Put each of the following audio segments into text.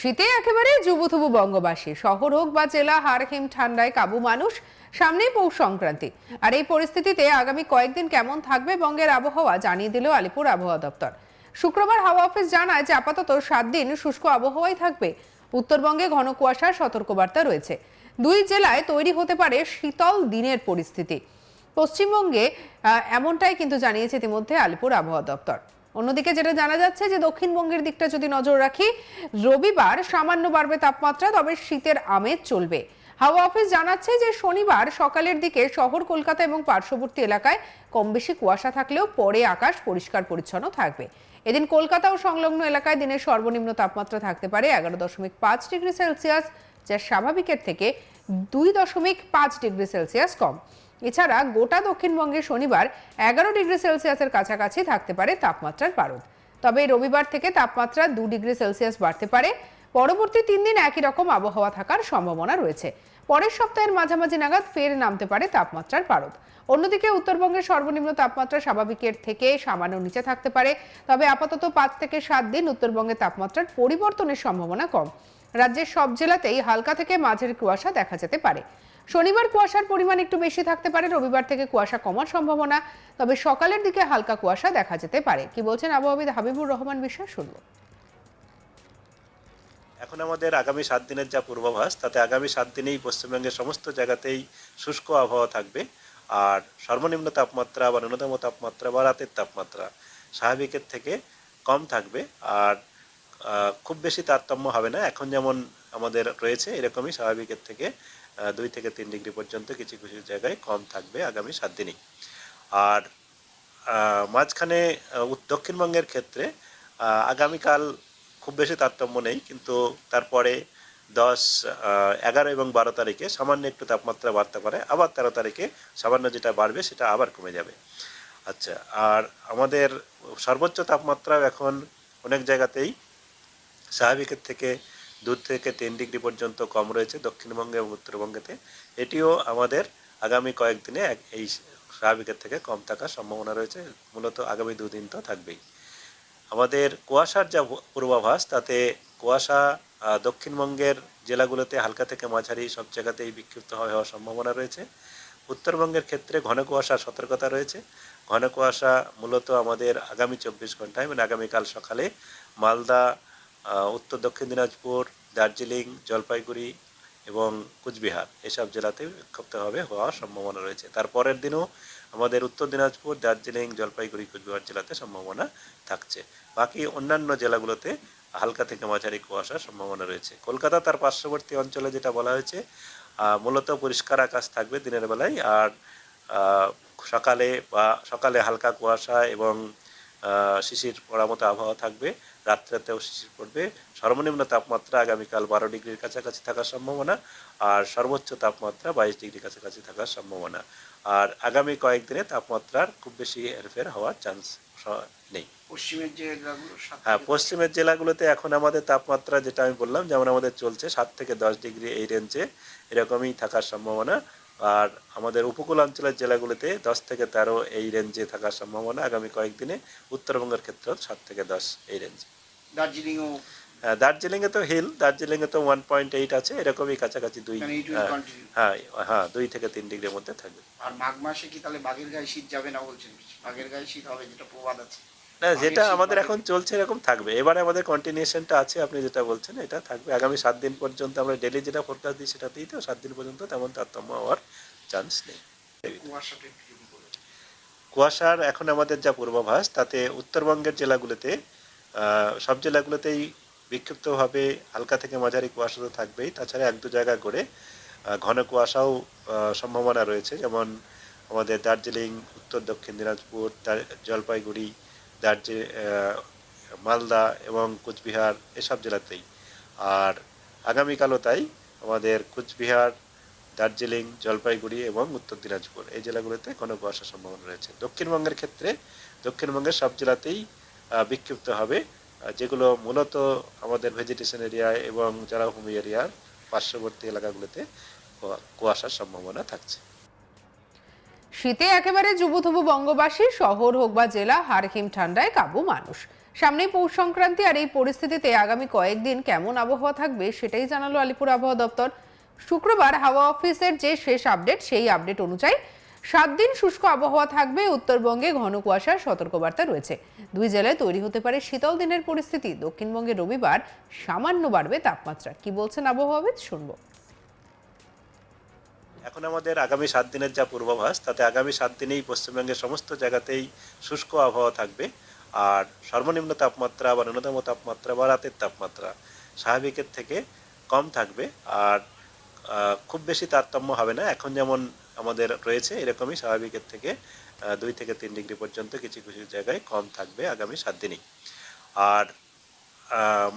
শীতে একেবারে যুবথুবু বঙ্গবাসী। শহর হোক বা জেলা হাড়হিম ঠান্ডায় কাবু মানুষ, সামনেই পৌষ সংক্রান্তি। আর এই পরিস্থিতিতে আগামী কয়েকদিন কেমন থাকবে বঙ্গের আবহাওয়া জানিয়ে দিল আলিপুর আবহাওয়া দপ্তর। শুক্রবার হাওয়া অফিস জানায় যে আপাতত সাত দিন শুষ্ক আবহাওয়াই থাকবে। উত্তরবঙ্গে ঘন কুয়াশার সতর্কবার্তা রয়েছে। দুই জেলায় তৈরি হতে পারে শীতল দিনের পরিস্থিতি। পশ্চিমবঙ্গে এমনটাই কিন্তু জানিয়েছে ইতিমধ্যে আলিপুর আবহাওয়া দপ্তর। অন্যদিকে যেটা জানা যাচ্ছে যে দক্ষিণবঙ্গের দিকটা যদি নজর রাখি, রবিবার সামান্য বাড়বে তাপমাত্রা, তবে শীতের আমেজ চলবে। হাওয়া অফিস জানাচ্ছে যে শনিবার সকালের দিকে শহর, কলকাতা এবং পার্শ্ববর্তী এলাকায় কম বেশি কুয়াশা থাকলেও পরে আকাশ পরিষ্কার পরিচ্ছন্ন থাকবে। এদিন কলকাতা ও সংলগ্ন এলাকায় দিনের সর্বনিম্ন তাপমাত্রা থাকতে পারে এগারো দশমিক পাঁচ ডিগ্রি সেলসিয়াস, যা স্বাভাবিকের থেকে দুই দশমিক পাঁচ ডিগ্রি সেলসিয়াস কম। এছাড়া গোটা দক্ষিণবঙ্গে শনিবার এগারো ডিগ্রি সেলসিয়াসের কাছাকাছি থাকতে পারে তাপমাত্রার পারদ তবে রবিবার থেকে তাপমাত্রা দু ডিগ্রি সেলসিয়াস বাড়তে পারে। পরবর্তী তিন দিন একই রকম আবহাওয়া থাকার সম্ভাবনা রয়েছে। পরের সপ্তাহের মাঝামাঝি নাগাদ ফের নামতে পারে তাপমাত্রার পারদ অন্যদিকে উত্তরবঙ্গের সর্বনিম্ন তাপমাত্রা স্বাভাবিকের থেকে সামান্য নিচে থাকতে পারে। তবে আপাতত পাঁচ থেকে সাত দিন উত্তরবঙ্গে তাপমাত্রার পরিবর্তনের সম্ভাবনা কম। রাজ্যের সব জেলাতেই হালকা থেকে মাঝের কুয়াশা দেখা যেতে পারে। শনিবার কুয়াশার পরিমাণ একটু বেশি থাকতে পারে, রবিবার থেকে কুয়াশা কমার সম্ভাবনা। তবে সকালের দিকে হালকা কুয়াশা দেখা যেতে পারে। কি বলছেন আবহাওয়াবিদ হাবিবুর রহমান বিশ্বাস, শুনব। এখন আমাদের আগামী সাত দিনের যা পূর্বাভাস, তাতে আগামী সাত দিনেই পশ্চিমবঙ্গের সমস্ত জায়গাতেই শুষ্ক আবহাওয়া থাকবে। আর সর্বনিম্ন তাপমাত্রা বা ন্যূনতম তাপমাত্রা বা রাতের তাপমাত্রা স্বাভাবিকের থেকে কম থাকবে। আর খুব বেশি তারতম্য হবে না। এখন যেমন আমাদের রয়েছে, এরকমই স্বাভাবিকের থেকে দুই থেকে তিন ডিগ্রি পর্যন্ত কিছু কিছু জায়গায় কম থাকবে আগামী সাত দিনই। আর মাঝখানে দক্ষিণবঙ্গের ক্ষেত্রে আগামীকাল খুব বেশি তারতম্য নেই, কিন্তু তারপরে দশ এগারো এবং বারো তারিখে সামান্য একটু তাপমাত্রা বাড়তে পারে। আবার তেরো তারিখে সামান্য যেটা বাড়বে সেটা আবার কমে যাবে। আচ্ছা আর আমাদের সর্বোচ্চ তাপমাত্রা এখন অনেক জায়গাতেই স্বাভাবিকের থেকে দু থেকে তিন ডিগ্রি পর্যন্ত কম রয়েছে দক্ষিণবঙ্গে এবং উত্তরবঙ্গেতে। এটিও আমাদের আগামী কয়েকদিনে এই স্বাভাবিকের থেকে কম থাকার সম্ভাবনা রয়েছে। মূলত আগামী দুদিন তো থাকবেই। আমাদের কুয়াশার যা পূর্বাভাস, তাতে কুয়াশা দক্ষিণবঙ্গের জেলাগুলোতে হালকা থেকে মাঝারি সব জায়গাতেই বিক্ষিপ্ত হওয়ার সম্ভাবনা রয়েছে। উত্তরবঙ্গের ক্ষেত্রে ঘন কুয়াশার সতর্কতা রয়েছে। ঘন কুয়াশা মূলত আমাদের আগামী চব্বিশ ঘন্টায় মানে আগামীকাল সকালে মালদা উত্তর দক্ষিণ দিনাজপুর, দার্জিলিং, জলপাইগুড়ি এবং কুচবিহার এসব জেলাতে বিক্ষিপ্তভাবে হওয়ার সম্ভাবনা রয়েছে। তারপরের দিনও আমাদের উত্তর দিনাজপুর, দার্জিলিং, জলপাইগুড়ি, কুচবিহার জেলাতে সম্ভাবনা থাকছে। বাকি অন্যান্য জেলাগুলোতে হালকা থেকে মাঝারি কুয়াশার সম্ভাবনা রয়েছে। কলকাতা তার পার্শ্ববর্তী অঞ্চলে যেটা বলা হয়েছে মূলত পরিষ্কার আকাশ থাকবে দিনের বেলায় আর সকালে বা সকালে হালকা কুয়াশা এবং শিশির পড়ার মতো আবহাওয়া থাকবে। রাত্রেতেও শিশির পড়বে। সর্বনিম্ন তাপমাত্রা আগামীকাল বারো ডিগ্রির কাছাকাছি থাকার সম্ভাবনা আর সর্বোচ্চ তাপমাত্রা বাইশ ডিগ্রির কাছাকাছি থাকার সম্ভাবনা। আর আগামী কয়েকদিনে তাপমাত্রার খুব বেশি হেরফের হওয়ার চান্স নেই। পশ্চিমের জেলাগুলো হ্যাঁ পশ্চিমের জেলাগুলোতে এখন আমাদের তাপমাত্রা যেটা আমি বললাম যেমন আমাদের চলছে সাত থেকে দশ ডিগ্রি এই রেঞ্জে এরকমই থাকার সম্ভাবনা। আর আমাদের উপকূলাঞ্চলের জেলাগুলোতে দশ থেকে তেরো এই রেঞ্জে থাকার সম্ভাবনা আগামী কয়েকদিনে। উত্তরবঙ্গের ক্ষেত্রেও সাত থেকে দশ এই রেঞ্জে দার্জিলিংও। হ্যাঁ দার্জিলিংয়ে তো হিল দার্জিলিংয়ে তো ওয়ান পয়েন্ট এইট আছে এরকমই কাছাকাছি দুই মানে হ্যাঁ, হ্যাঁ হ্যাঁ দুই থেকে তিন ডিগ্রির মধ্যে থাকবে। আর মাঘ মাসে কি তাহলে বাঘের গায়ে শীত যাবে না বলছেন? বাঘের গায়ে শীত হবে যেটা প্রবাদ আছে। না যেটা আমাদের এখন চলছে এরকম থাকবে। এবারে আমাদের কন্টিনিউশনটা আছে আপনি যেটা বলছেন এটা থাকবে। আগামী সাত দিন পর্যন্ত আমরা ডেলি যেটা ফোরকাস্ট দিই সেটাতেই তো সাত দিন পর্যন্ত তেমন তারতম্য হওয়ার চান্স নেই। কুয়াশার এখন আমাদের যা পূর্বাভাস তাতে উত্তরবঙ্গের জেলাগুলোতে সব জেলাগুলোতেই বিক্ষিপ্তভাবে হালকা থেকে মাঝারি কুয়াশা তো থাকবেই। তাছাড়া এক দু জায়গা করে ঘন কুয়াশাও সম্ভাবনা রয়েছে। যেমন আমাদের দার্জিলিং, উত্তর, দক্ষিণ দিনাজপুর জলপাইগুড়ি দার্জিলিং মালদা এবং কুচবিহার এসব জেলাতেই। আর আগামীকালও তাই আমাদের কুচবিহার, দার্জিলিং, জলপাইগুড়ি এবং উত্তর দিনাজপুর এই জেলাগুলোতে কোনো কুয়াশার সম্ভাবনা রয়েছে। দক্ষিণবঙ্গের ক্ষেত্রে দক্ষিণবঙ্গের সব জেলাতেই বিক্ষিপ্ত হবে। যেগুলো মূলত আমাদের ভেজিটেশন এরিয়া এবং জলাভূমি এরিয়ার পার্শ্ববর্তী এলাকাগুলোতে কুয়াশার সম্ভাবনা থাকছে। শীতে একেবারে যুবথুবু বঙ্গবাসী, শহর হোক বা জেলা হারহিম ঠান্ডায় কাবু মানুষ। সামনেই পৌষ সংক্রান্তি আর এই পরিস্থিতিতে আগামী কয়েকদিন কেমন আবহাওয়া থাকবে সেটাই জানালো আলিপুর আবহাওয়া দপ্তর। শুক্রবার হাওয়া অফিসের যে শেষ আপডেট, সেই আপডেট অনুযায়ী সাত দিন শুষ্ক আবহাওয়া থাকবে, উত্তরবঙ্গে ঘন কুয়াশার সতর্কবার্তা রয়েছে। দুই জেলায় তৈরি হতে পারে শীতল দিনের পরিস্থিতি। দক্ষিণবঙ্গে রবিবার সামান্য বাড়বে তাপমাত্রা। কি বলছেন আবহাওয়াবিদ? শুনব। এখন আমাদের আগামী সাত দিনের যা পূর্বাভাস, তাতে আগামী সাত দিনেই পশ্চিমবঙ্গের সমস্ত জায়গাতেই শুষ্ক আবহাওয়া থাকবে। আর সর্বনিম্ন তাপমাত্রা বা ন্যূনতম তাপমাত্রা বা রাতের তাপমাত্রা স্বাভাবিকের থেকে কম থাকবে। আর খুব বেশি তারতম্য হবে না। এখন যেমন আমাদের রয়েছে, এরকমই স্বাভাবিকের থেকে দুই থেকে তিন ডিগ্রি পর্যন্ত কিছু কিছু জায়গায় কম থাকবে আগামী সাত দিনই। আর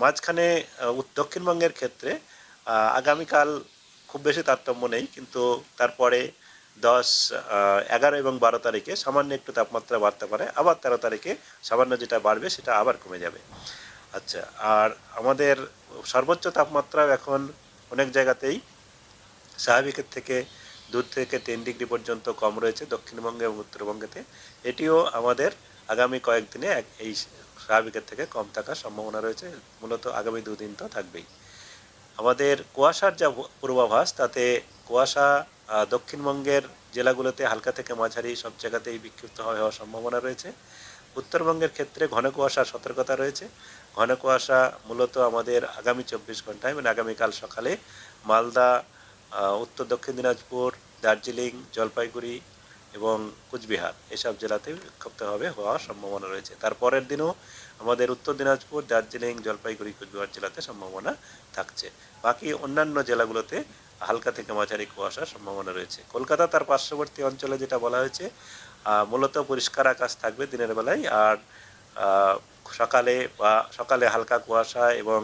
মাঝখানে দক্ষিণবঙ্গের ক্ষেত্রে আগামীকাল খুব বেশি তারতম্য নেই, কিন্তু তারপরে দশ এগারো এবং বারো তারিখে সামান্য একটু তাপমাত্রা বাড়তে পারে, আবার তেরো তারিখে সামান্য যেটা বাড়বে সেটা আবার কমে যাবে। আচ্ছা আর আমাদের সর্বোচ্চ তাপমাত্রা এখন অনেক জায়গাতেই স্বাভাবিকের থেকে দু থেকে তিন ডিগ্রি পর্যন্ত কম রয়েছে দক্ষিণবঙ্গে এবং উত্তরবঙ্গেতে। এটিও আমাদের আগামী কয়েকদিনে এই স্বাভাবিকের থেকে কম থাকার সম্ভাবনা রয়েছে। মূলত আগামী দুদিন তো থাকবেই। আমাদের কুয়াশার যা পূর্বাভাস, তাতে কুয়াশা দক্ষিণবঙ্গের জেলাগুলোতে হালকা থেকে মাঝারি সব জায়গাতেই বিক্ষিপ্ত হওয়ার সম্ভাবনা রয়েছে। উত্তরবঙ্গের ক্ষেত্রে ঘন কুয়াশার সতর্কতা রয়েছে। ঘন কুয়াশা মূলত আমাদের আগামী চব্বিশ ঘন্টায় মানে আগামীকাল সকালে মালদা উত্তর দক্ষিণ দিনাজপুর, দার্জিলিং, জলপাইগুড়ি এবং কুচবিহার। এসব জেলাতে বিক্ষিপ্তভাবে হওয়ার সম্ভাবনা রয়েছে। তারপরের দিনও আমাদের উত্তর দিনাজপুর, দার্জিলিং, জলপাইগুড়ি, কুচবিহার জেলাতে সম্ভাবনা থাকছে। বাকি অন্যান্য জেলাগুলোতে হালকা থেকে মাঝারি কুয়াশার সম্ভাবনা রয়েছে। কলকাতা তার পার্শ্ববর্তী অঞ্চলে যেটা বলা হয়েছে মূলত পরিষ্কার আকাশ থাকবে দিনের বেলায়। আর সকালে বা সকালে হালকা কুয়াশা এবং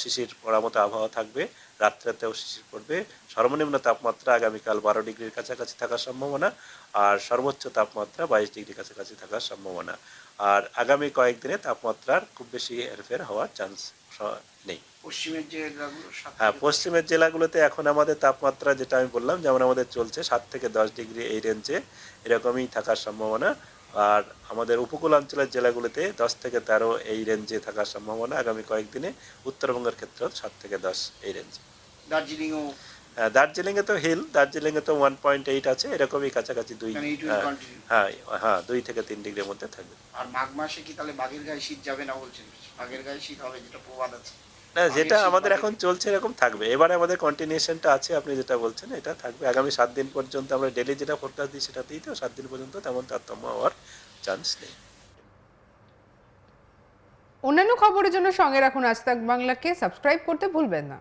শিশির পড়ার মতো আবহাওয়া থাকবে রাত্রেতেও শিশির পড়বে। সর্বনিম্ন তাপমাত্রা আগামীকাল বারো ডিগ্রির কাছাকাছি থাকার সম্ভাবনা আর সর্বোচ্চ তাপমাত্রা বাইশ ডিগ্রির কাছাকাছি থাকার সম্ভাবনা। আর আগামী কয়েকদিনে তাপমাত্রার খুব বেশি হেরফের হওয়ার চান্স নেই। পশ্চিমের জেলাগুলো হ্যাঁ পশ্চিমের জেলাগুলোতে এখন আমাদের তাপমাত্রা যেটা আমি বললাম যেমন আমাদের চলছে সাত থেকে দশ ডিগ্রি এই রেঞ্জে এরকমই থাকার সম্ভাবনা। আর আমাদের উপকূল অঞ্চলের জেলাগুলোতে দশ থেকে তেরো এই রেঞ্জে থাকার সম্ভাবনা আগামী কয়েকদিনে উত্তরবঙ্গের ক্ষেত্রেও সাত থেকে দশ এই রেঞ্জে দার্জিলিংও? দার্জিলিংয়ে তো হিল দার্জিলিংয়ে তো ওয়ান পয়েন্ট এইট আছে এরকমই কাছাকাছি দুই মানে হ্যাঁ, হ্যাঁ হ্যাঁ দুই থেকে তিন ডিগ্রির মধ্যে থাকবে। আর মাঘ মাসে কি তাহলে বাঘের গায়ে শীত যাবে না বলছেন? বাঘের গায়ে শীত হবে যেটা প্রবাদ আছে। না যেটা আমাদের এখন চলছে এরকম থাকবে। এবারে আমাদের কন্টিনিউশনটা আছে আপনি যেটা বলছেন এটা থাকবে। আগামী সাত দিন পর্যন্ত আমরা ডেলি যেটা ফোরকাস্ট দিই সেটা সেটাতেই তো সাত দিন পর্যন্ত তেমন তারতম্য হওয়ার চান্স নেই। অন্যান্য খবরের জন্য সঙ্গে রাখুন আজ তাক বাংলাকে। সাবস্ক্রাইব করতে ভুলবেন না।